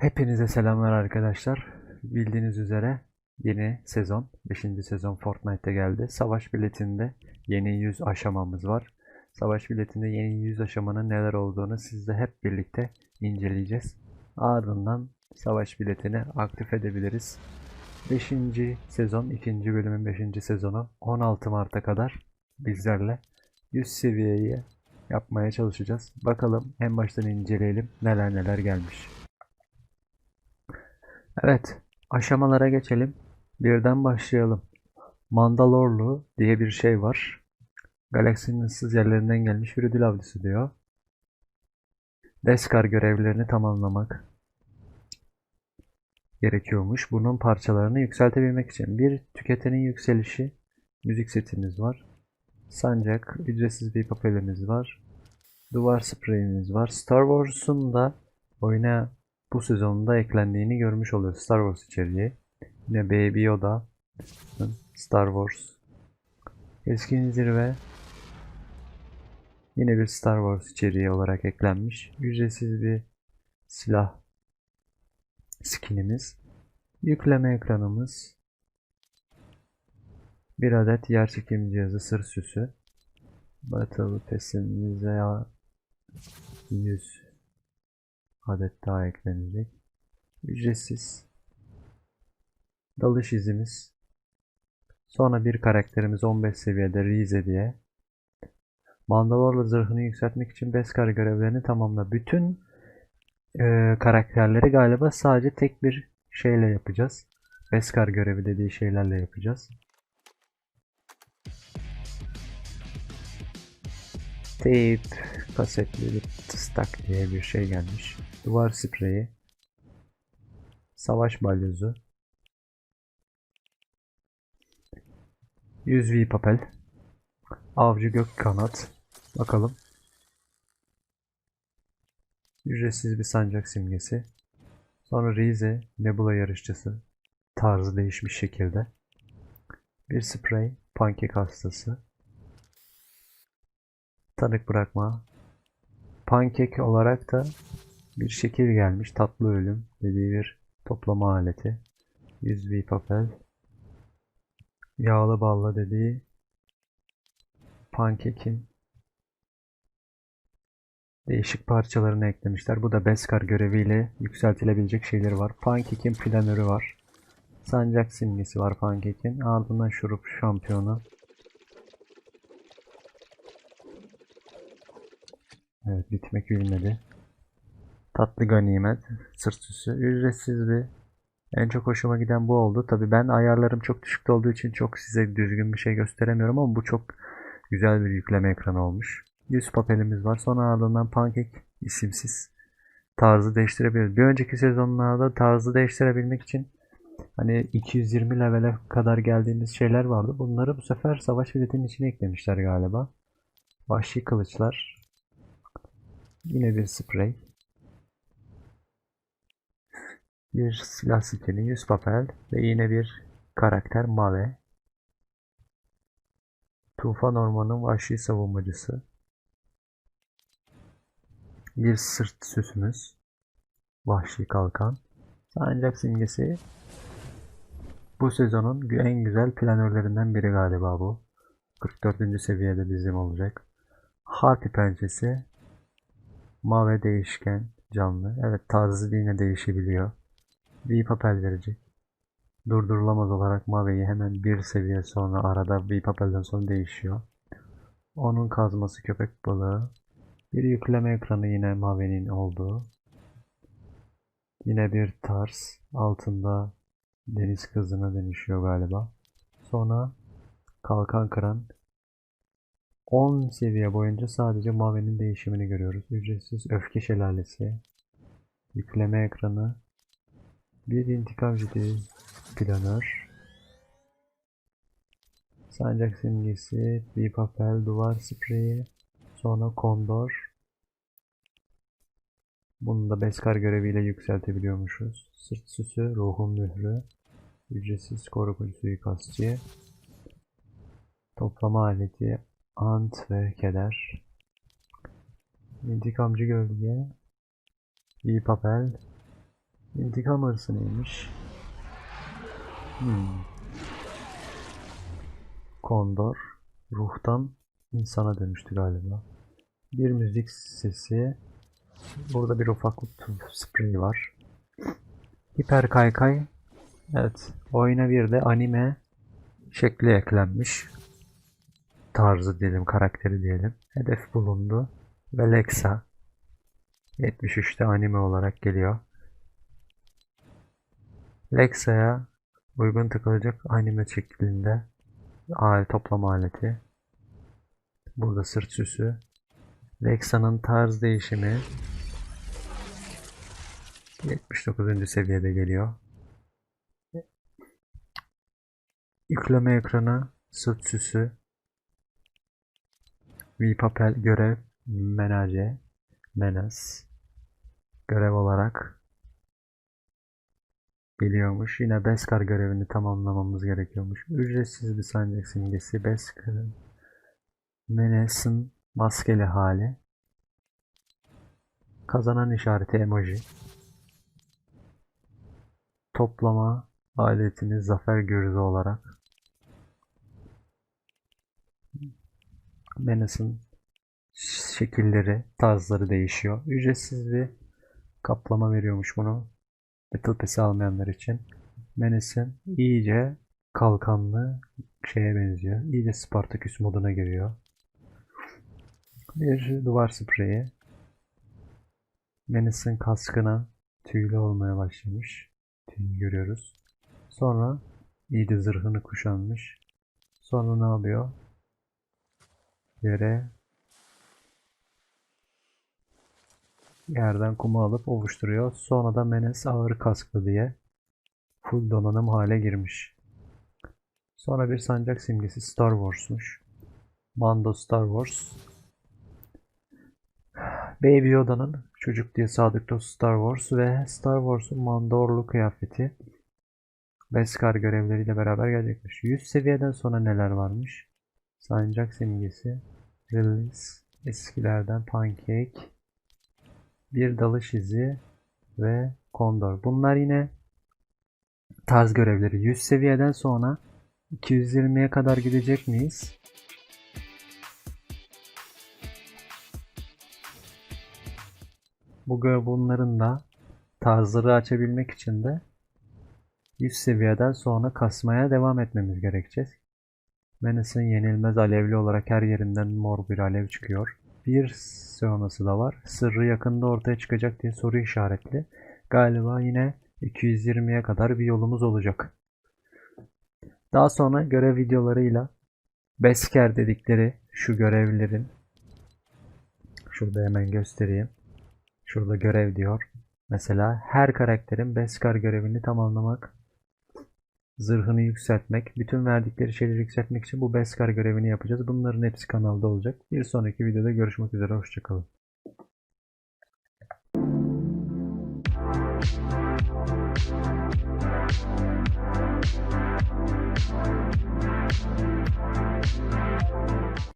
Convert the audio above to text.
Hepinize selamlar arkadaşlar. Bildiğiniz üzere yeni sezon, 5. sezon Fortnite'te geldi. Savaş biletinde yeni 100 aşamamız var. Savaş biletinde yeni 100 aşamanın neler olduğunu sizle hep birlikte inceleyeceğiz. Ardından savaş biletini aktif edebiliriz. 5. sezon, 2. bölümün 5. sezonu 16 Mart'a kadar bizlerle 100 seviyeyi yapmaya çalışacağız. Bakalım en baştan inceleyelim neler neler gelmiş. Evet, aşamalara geçelim. Birden başlayalım. Mandalorlu diye bir şey var. Galaksinin ıssız yerlerinden gelmiş bir ödül avcısı diyor. Beskar görevlerini tamamlamak gerekiyormuş. Bunun parçalarını yükseltebilmek için bir tüketenin yükselişi müzik setimiz var. Sancak, ücretsiz bir papelimiz var. Duvar spreyimiz var. Star Wars'un da oyuna bu sezonda eklendiğini görmüş oluyoruz. Star Wars içeriği. Yine Baby Yoda, Star Wars, Keskin Zirve, yine bir Star Wars içeriği olarak eklenmiş. Ücretsiz bir silah skinimiz, yükleme ekranımız, bir adet yer çekim cihazı sır süsü, Battle Pass'imize 100 adet daha eklenecek. Ücretsiz. Dalış izimiz. Sonra bir karakterimiz 15 seviyede Rize diye. Mandalorla zırhını yükseltmek için Beskar görevlerini tamamla. Bütün e, karakterleri galiba sadece tek bir şeyle yapacağız. Beskar görevi dediği şeylerle yapacağız. Teyp, kasetli tıstak diye bir şey gelmiş. Duvar spreyi. Savaş balyozu. 100 V papel. Avcı gök kanat. Bakalım. Ücretsiz bir sancak simgesi. Sonra Rize Nebula yarışçısı. Tarzı değişmiş şekilde. Bir sprey. Pankek hastası. Tanık bırakma. Pankek olarak da bir şekil gelmiş. Tatlı ölüm dediği bir toplama aleti. 100 V papel. Yağlı balla dediği pankekin değişik parçalarını eklemişler. Bu da Beskar göreviyle yükseltilebilecek şeyleri var. Pankekin planörü var. Sancak simgesi var pankekin. Ardından şurup şampiyonu. Evet bitmek bilmedi. Tatlı ganimet, sırt süsü, ücretsiz bir. En çok hoşuma giden bu oldu. Tabi ben ayarlarım çok düşükte olduğu için çok size düzgün bir şey gösteremiyorum ama bu çok güzel bir yükleme ekranı olmuş. Yüz papelimiz var. Sonra ardından pankek isimsiz tarzı değiştirebiliriz. Bir önceki sezonlarda tarzı değiştirebilmek için hani 220 levele kadar geldiğimiz şeyler vardı. Bunları bu sefer savaş biletinin içine eklemişler galiba. Vahşi kılıçlar. Yine bir sprey. Bir silah skini, 100 papel ve yine bir karakter Mave. Tufan Orman'ın vahşi savunmacısı. Bir sırt süsümüz. Vahşi kalkan. Sancak simgesi. Bu sezonun en güzel planörlerinden biri galiba bu. 44. seviyede bizim olacak. Harpi pençesi. Mave değişken canlı. Evet tarzı yine değişebiliyor. Bir papel verecek. Durdurulamaz olarak Mave'yi hemen bir seviye sonra arada bir papelden sonra değişiyor. Onun kazması köpek balığı. Bir yükleme ekranı yine Mave'nin olduğu. Yine bir tarz. Altında deniz kızına dönüşüyor galiba. Sonra kalkan kıran 10 seviye boyunca sadece Mave'nin değişimini görüyoruz. Ücretsiz öfke şelalesi. Yükleme ekranı. Bir intikam ciddi planör. Sancak simgesi, bir papel, duvar spreyi, sonra kondor. Bunu da Beskar göreviyle yükseltebiliyormuşuz. Sırt süsü, ruhun mührü, ücretsiz korkucu suikastçı, toplama aleti, ant ve keder, intikamcı gölge, bir papel, İntikam hırsı neymiş? Hmm. Kondor ruhtan insana dönüştü galiba. Bir müzik sesi. Burada bir ufaklık spreyi var. Hiper kaykay. Evet. Oyuna bir de anime şekli eklenmiş. Tarzı diyelim, karakteri diyelim. Hedef bulundu. Ve Lexa 73'te anime olarak geliyor. Lexa'ya uygun takılacak anime şeklinde alet toplama aleti. Burada sırt süsü. Lexa'nın tarz değişimi 79. seviyede geliyor. Yükleme ekranı, sırt süsü, V-Papel görev, menaje, menas görev olarak geliyormuş. Yine Beskar görevini tamamlamamız gerekiyormuş. Ücretsiz bir sancak simgesi Beskar Menes'in maskeli hali. Kazanan işareti emoji. Toplama aletimiz zafer gürzü olarak. Menes'in şekilleri, tarzları değişiyor. Ücretsiz bir kaplama veriyormuş bunu. Battle Pass'i almayanlar için. Menes'in iyice kalkanlı şeye benziyor. İyice Spartaküs moduna giriyor. Bir duvar spreyi. Menes'in kaskına tüylü olmaya başlamış. Tüylü görüyoruz. Sonra iyice zırhını kuşanmış. Sonra ne yapıyor? Yere yerden kumu alıp ovuşturuyor. Sonra da Menes ağır kasklı diye full donanım hale girmiş. Sonra bir sancak simgesi Star Wars'muş. Mando Star Wars. Baby Yoda'nın çocuk diye sadık dostu Star Wars ve Star Wars'un Mandorlu kıyafeti Beskar görevleriyle beraber gelecekmiş. 100 seviyeden sonra neler varmış? Sancak simgesi Release eskilerden Pancake bir dalış izi ve kondor. Bunlar yine tarz görevleri. 100 seviyeden sonra 220'ye kadar gidecek miyiz? Bu gö- bunların da tarzları açabilmek için de 100 seviyeden sonra kasmaya devam etmemiz gerekecek. Menace'ın yenilmez alevli olarak her yerinden mor bir alev çıkıyor. Bir sonrası da var. Sırrı yakında ortaya çıkacak diye soru işaretli. Galiba yine 220'ye kadar bir yolumuz olacak. Daha sonra görev videolarıyla Besker dedikleri şu görevlerin şurada hemen göstereyim. Şurada görev diyor. Mesela her karakterin Beskar görevini tamamlamak, zırhını yükseltmek, bütün verdikleri şeyleri yükseltmek için bu Beskar görevini yapacağız. Bunların hepsi kanalda olacak. Bir sonraki videoda görüşmek üzere. Hoşçakalın.